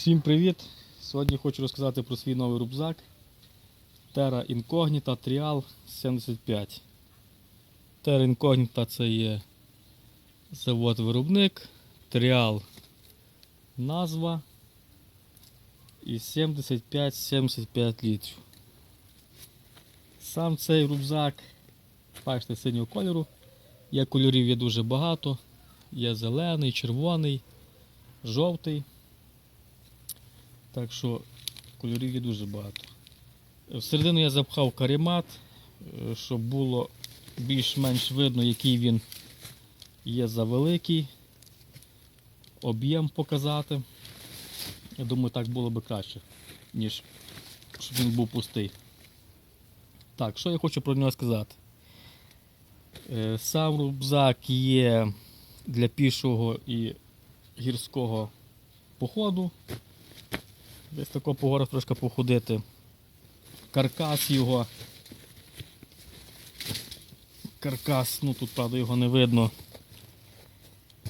Всім привіт! Сьогодні хочу розказати про свій новий рюкзак Terra Incognita Trial 75. Terra Incognita це є завод-виробник, Trial назва і 75-75 літрів. Сам цей рюкзак, бачите, синього кольору. Є кольорів є дуже багато. Є зелений, червоний, жовтий. Так що кольорів є дуже багато. Всередину я запхав каремат, е, щоб було більш-менш видно, який він є за великий. Об'єм показати. Я думаю, так було би краще, ніж щоб він був пустий. Так, що я хочу про нього сказати? Е, Сам рюкзак є для пішого і гірського походу. Десь тако по горах трошки походити. Каркас його. Каркас, ну тут правда його не видно.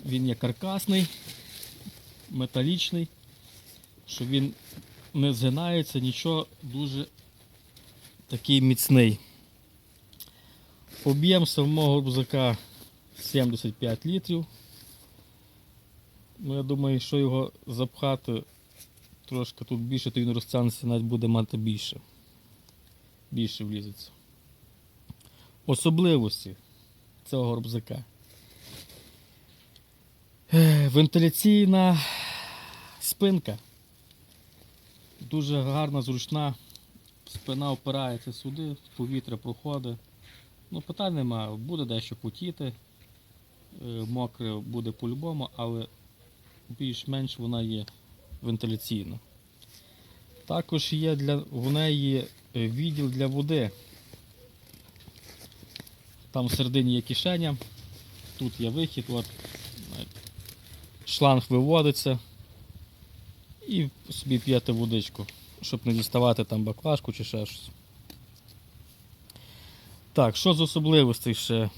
Він є каркасний, металічний, що він не згинається, нічого дуже такий міцний. Об'єм самого рюкзака 75 літрів. Ну, я думаю, що його запхати трошки тут більше, то він розтягнеться, навіть буде мати більше. Більше влізеться. Особливості цього рюкзака. Е, Вентиляційна спинка. Дуже гарна, зручна. Спина опирається сюди, повітря проходить. Ну, питань немає, буде дещо потіти. Е, Мокре буде по-любому, але більш-менш вона є вентиляційна. Також є для, в неї е, відділ для води. Там всередині є кишеня, тут є вихід, от, шланг виводиться і собі п'єте водичку, щоб не діставати там баклажку чи ще щось. Так, що з особливостей ще?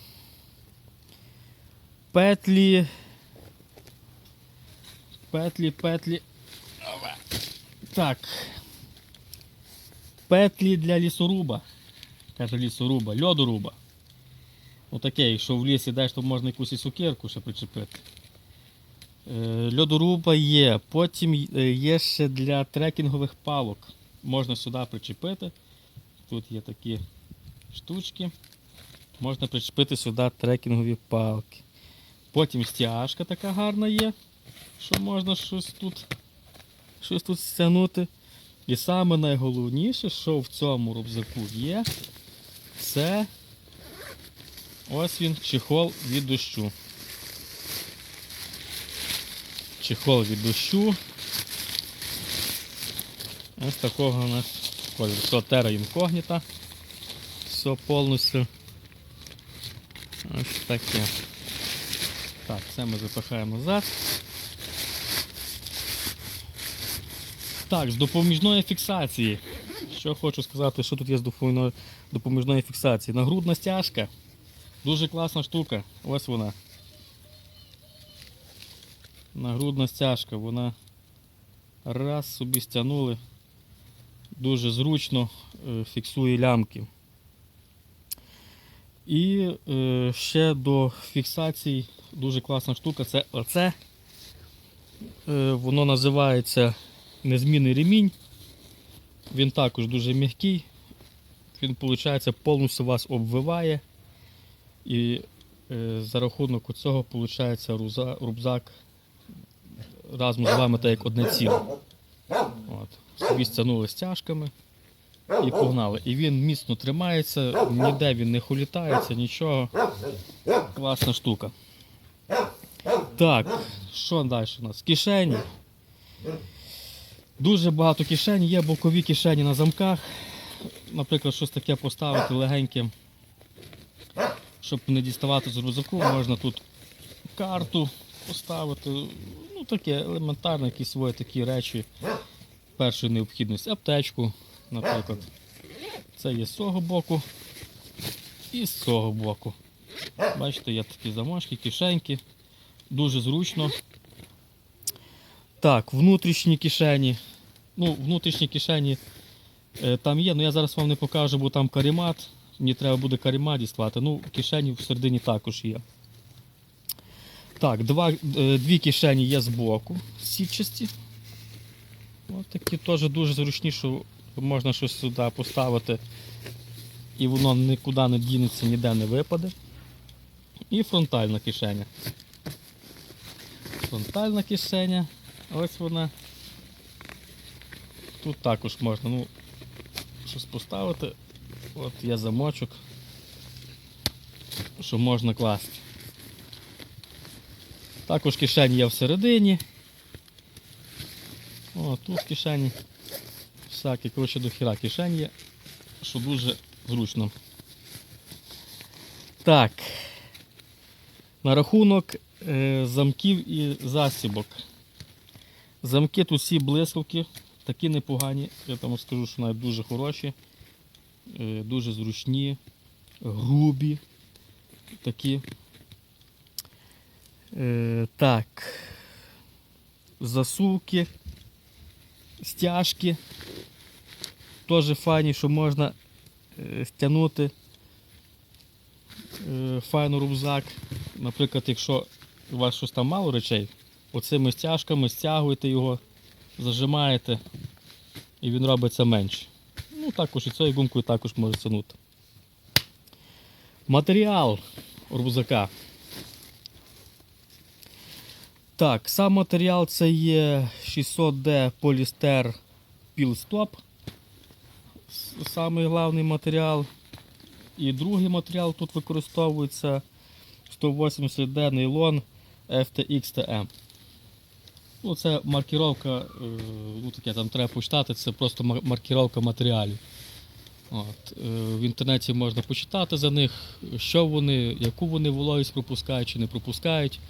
Петлі. Петлі, петлі. Так. Петлі для лісоруба. Каже лісоруба, льодоруба. Отаке, якщо в ліс ідеш, то можна якусь і сукірку ще причепити. Е, Льодоруба є. Потім е, є ще для трекінгових палок. Можна сюди причепити. Тут є такі штучки. Можна причепити сюди трекінгові палки. Потім стяжка така гарна є, що можна щось тут, щось тут стягнути. І саме найголовніше, що в цьому рюкзаку є, це ось він чехол від дощу. Чехол від дощу. Ось такого у нас кольору. Все Terra Incognita. Все повністю. Ось таке. Так, це ми запихаємо назад. Так, з допоміжної фіксації. Що хочу сказати, що тут є з допоміжної, фіксації. Нагрудна стяжка. Дуже класна штука. Ось вона. Нагрудна стяжка, вона раз собі стягнули. Дуже зручно е, фіксує лямки. І е, ще до фіксації дуже класна штука це оце. Е, воно називається незмінний ремінь. Він також дуже м'який. Він, виходить, повністю вас обвиває. І е, за рахунок цього виходить рюкзак разом з вами так як одне ціле. Собі стягнули стяжками і погнали. І він міцно тримається, ніде він не хулітається, нічого. Класна штука. Так, що далі у нас? Кишені. Дуже багато кишень, є бокові кишені на замках. Наприклад, щось таке поставити легеньке, щоб не діставати з рюкзаку, можна тут карту поставити. Ну таке елементарне, якісь свої такі речі першої необхідності. Аптечку, наприклад. Це є з цього боку і з цього боку. Бачите, є такі замашки, кишеньки. Дуже зручно. Так, внутрішні кишені. Ну, внутрішні кишені е, там є, але я зараз вам не покажу, бо там карімат. Мені треба буде карімат діставати. Ну, кишені всередині також є. Так, два, е, дві кишені є збоку, сітчасті. Ось такі теж дуже зручні, що можна щось сюди поставити і воно нікуди не дінеться, ніде не випаде. І фронтальна кишеня. Фронтальна кишеня. Ось вона. Тут також можна ну, щось поставити. От є замочок, що можна класти. Також кишені є всередині. О, тут кишені. Всякі, коротше, до хіра кишень є, що дуже зручно. Так. На рахунок е, замків і засібок. Замки тут всі блискавки, такі непогані. Я там скажу, що навіть дуже хороші, е, дуже зручні, грубі. Такі. Е, так. Засувки, стяжки. Теж файні, що можна е, стягнути файно рюкзак. Наприклад, якщо у вас щось там мало речей, оцими стяжками стягуєте його, зажимаєте і він робиться менше. Ну, також і цією гумкою також може тягнути. Матеріал рюкзака. Так, сам матеріал це є 600D полістер пілстоп. Самий головний матеріал. І другий матеріал тут використовується 180D нейлон FTX TM. Ну, це маркіровка, е, ну таке там треба почитати, це просто мар- маркіровка матеріалів. От, е, в інтернеті можна почитати за них, що вони, яку вони вологість пропускають чи не пропускають.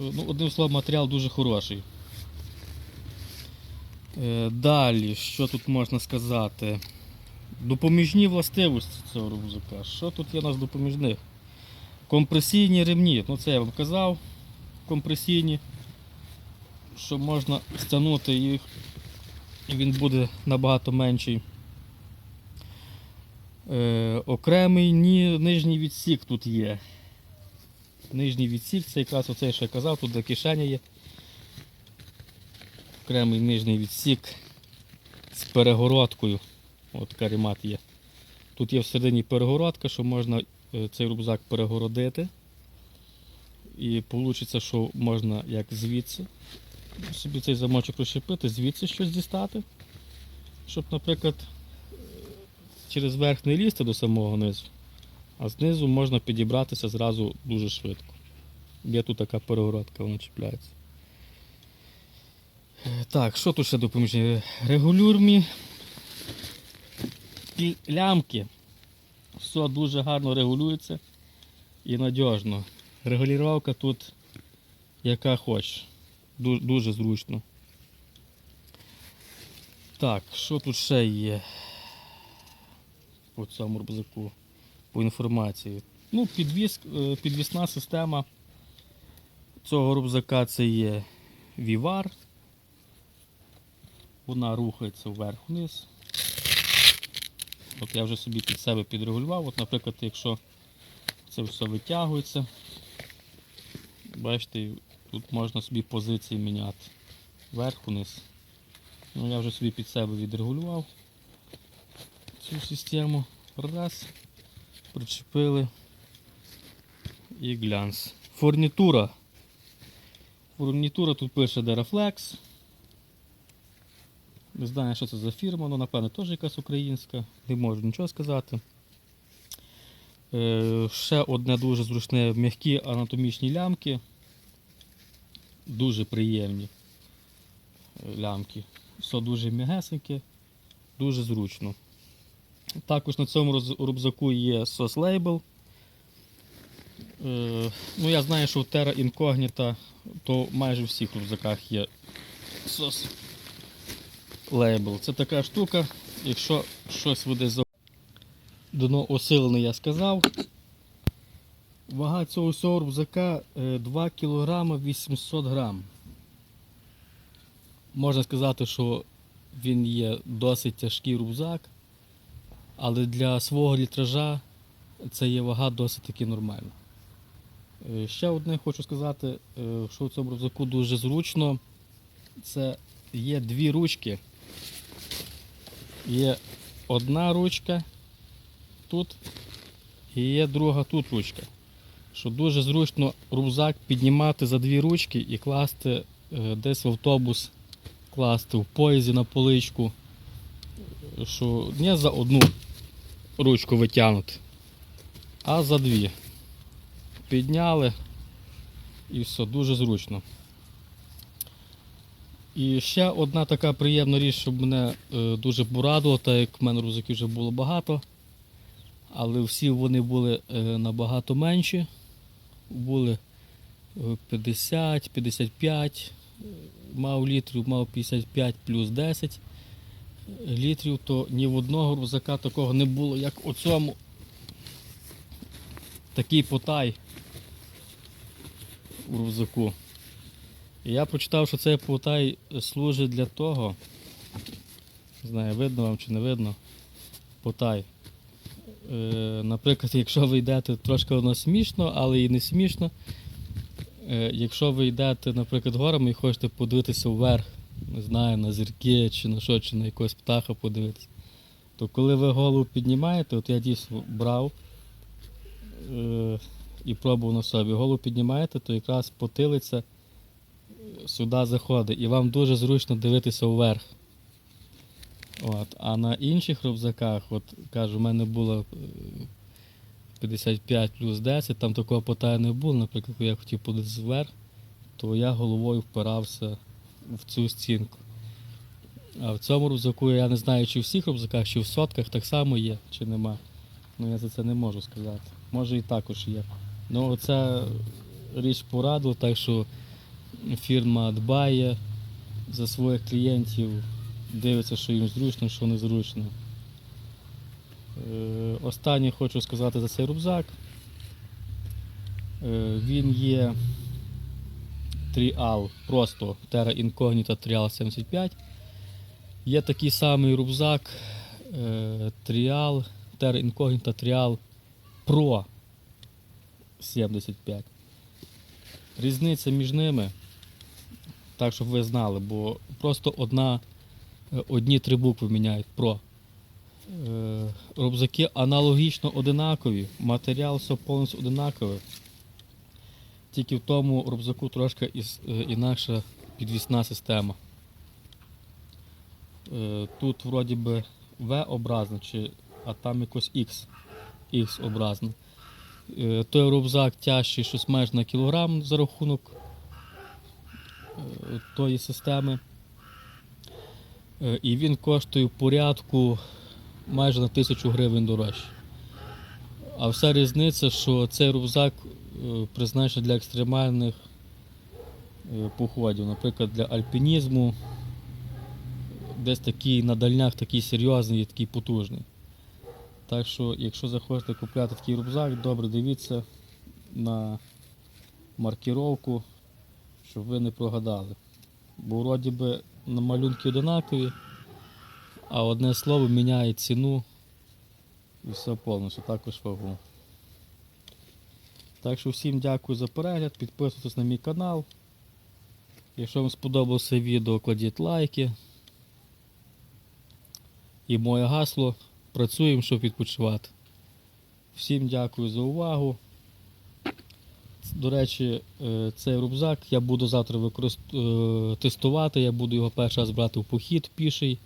Е, Ну, одним словом, матеріал дуже хороший. Далі, що тут можна сказати? Допоміжні властивості цього рюкзака. Що тут є у нас допоміжних? Компресійні ремні. Ну це я вам казав. Компресійні. Що можна стягнути їх і він буде набагато менший. Е, окремий ні, нижній відсік тут є. Нижній відсік, це якраз оцей, що я казав, тут де кишеня є. Окремий нижній відсік з перегородкою. От карімат є. Тут є всередині перегородка, що можна е, цей рюкзак перегородити. І вийде, що можна як звідси собі цей замочок розщепити, звідси щось дістати. Щоб, наприклад, через верх не лізти до самого низу, а знизу можна підібратися зразу дуже швидко. Є тут така перегородка, вона чіпляється. Так, що тут ще допоміжні? Регулюрмі лямки. Все дуже гарно регулюється і надіжно. Регулювання тут яка хочеш. Ду- Дуже зручно. Так, що тут ще є по цьому рюкзаку, по інформації? Ну, підвіз, е, підвісна система цього рюкзака це є Вівар. Вона рухається вверх-вниз. От я вже собі під себе підрегулював. От, наприклад, якщо це все витягується, бачите, тут можна собі позиції міняти вверх-вниз. Ну, я вже собі під себе відрегулював цю систему. Раз, причепили і глянц. Фурнітура. Фурнітура тут пише Deraflex. Не знаю, що це за фірма, але напевно теж якась українська, не можу нічого сказати. Е, ще одне дуже зручне м'які анатомічні лямки. Дуже приємні лямки. Все дуже м'ягесеньке, дуже зручно. Також на цьому рюкзаку є сос лейбл. Е, ну, я знаю, що в Terra Incognita то майже у всіх рюкзаках є сос лейбл. Це така штука, якщо щось буде за дно осилене, я сказав. Вага цього всього рюкзака е, 2 кг 800 грам. можна сказати, що він є досить тяжкий рюкзак, але для свого літража це є вага досить таки нормальна. Е, Ще одне хочу сказати, е, що в цьому рюкзаку дуже зручно. Це є дві ручки. Є одна ручка тут і є друга тут ручка. Що дуже зручно рюкзак піднімати за дві ручки і класти е, десь в автобус, класти в поїзді на поличку. Що не за одну ручку витягнути, а за дві. Підняли і все, дуже зручно. І ще одна така приємна річ, що мене е, дуже порадувала, так як в мене рюкзаків вже було багато, але всі вони були е, набагато менші. Були е, 50, 55, е, мав літрів, мав 55 плюс 10 літрів, то ні в одного рюкзака такого не було, як у цьому. Такий потай у рюкзаку. Я прочитав, що цей потай служить для того. Не знаю, видно вам чи не видно. Потай. Е, наприклад, якщо ви йдете, трошки воно смішно, але і не смішно. Е, якщо ви йдете, наприклад, горами і хочете подивитися вверх, не знаю, на зірки чи на що, чи на якогось птаха подивитися, то коли ви голову піднімаєте, от я дійсно брав е, і пробував на собі, голову піднімаєте, то якраз потилиця сюди заходить і вам дуже зручно дивитися вверх. От. А на інших рюкзаках, от кажу, в мене було е, 55 плюс 10, там такого потаю не було, наприклад, коли я хотів подивитися вверх, то я головою впирався в цю стінку. А в цьому рюкзаку я не знаю, чи в всіх рюкзаках, чи в сотках так само є, чи нема. Ну я за це не можу сказати. Може і також є. Ну оця річ порадила, так що фірма дбає за своїх клієнтів, дивиться, що їм зручно, що не зручно. Е, Останнє хочу сказати за цей рюкзак. Е, Він є тріал, просто Terra Incognita Trial 75. Є такий самий рюкзак е, Trial, Terra Incognita Trial Pro 75. Різниця між ними, так щоб ви знали, бо просто одна, е, одні три букви міняють Pro. Е, Рюкзаки аналогічно одинакові, матеріал все повністю одинаковий. Тільки в тому рюкзаку трошки е, інакша підвісна система. Е, Тут вроді би V образно, чи, а там якось X, X образно. Е, Той рюкзак тяжчий щось майже на кілограм за рахунок е, тої системи. Е, І він коштує в порядку майже на тисячу гривень дорожче. А вся різниця, що цей рюкзак е, призначений для екстремальних е, походів, наприклад, для альпінізму, десь такий на дальнях такий серйозний і такий потужний. Так що, якщо захочете купляти такий рюкзак, добре дивіться на маркіровку, щоб ви не прогадали. Бо вроді би малюнки одинакові, а одне слово міняє ціну і все повністю, також вагу. Так що всім дякую за перегляд, підписуйтесь на мій канал. Якщо вам сподобалося відео, кладіть лайки. І моє гасло працюємо, щоб відпочивати. Всім дякую за увагу. До речі, е, цей рюкзак я буду завтра використ... е, тестувати, я буду його перший раз брати в похід піший.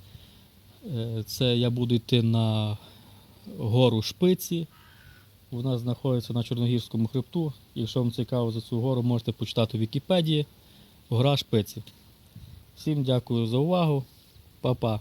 Е, Це я буду йти на гору Шпиці. Вона знаходиться на Чорногірському хребту. Якщо вам цікаво за цю гору, можете почитати в Вікіпедії. Гора Шпиці. Всім дякую за увагу. Па-па.